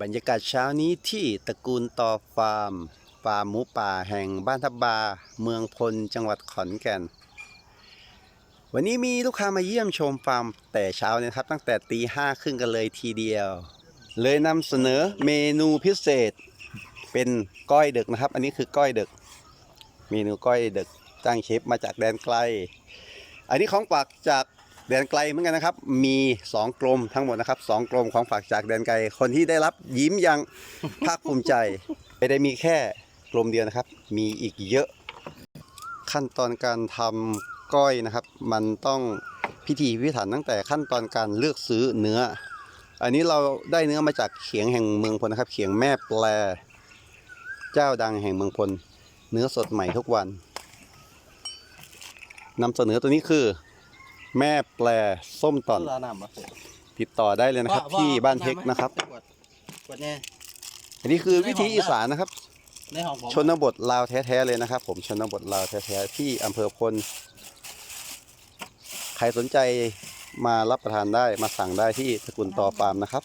บรรยากาศเช้านี้ที่ตระกูลต่อฟาร์มฟาร์มหมูป่าแห่งบ้านทับบา เมืองพลจังหวัดขอนแก่น วันนี้มีลูกค้ามาเยี่ยมชมฟาร์มแต่เช้านะครับ ตั้งแต่ตีห้าครึ่งกันเลยทีเดียว เลยนำเสนอเมนูพิเศษ เป็นก้อยเดึกนะครับ อันนี้คือก้อยเดึกเมนูก้อยเดึกจ้างเชฟมาจากแดนไกล อันนี้ของฝากจาก แดนไกลเหมือนกันนะครับ มี 2 กลมทั้งหมดนะครับสองกลมของฝากจากแดนไกล คนที่ได้รับยิ้มยังภาคภูมิใจ ไม่ได้มีแค่กลมเดียวนะครับ มีอีกเยอะ ขั้นตอนการทำก้อยนะครับ มันต้องพิธีพิถันตั้งแต่ขั้นตอนการเลือกซื้อเนื้อ อันนี้เราได้เนื้อมาจากเขียงแห่งเมืองพลนะครับ เขียงแม่แปล เจ้าดังแห่งเมืองพล เนื้อสดใหม่ทุกวันนำเสนอตัวนี้คือ แม่แปลส้มตอนลาน้ำมาเสร็จติดต่อได้เลยนะครับ ที่บ้านเพกนะครับ กดแน่อันนี้คือวิธีอีสานนะครับ ในห้องผมชนบทลาวแท้ๆเลยนะครับ ผมชนบทลาวแท้ๆที่อำเภอพล ใครสนใจมารับประทานได้มาสั่งได้ที่สกุลต่อฟาร์มนะครับ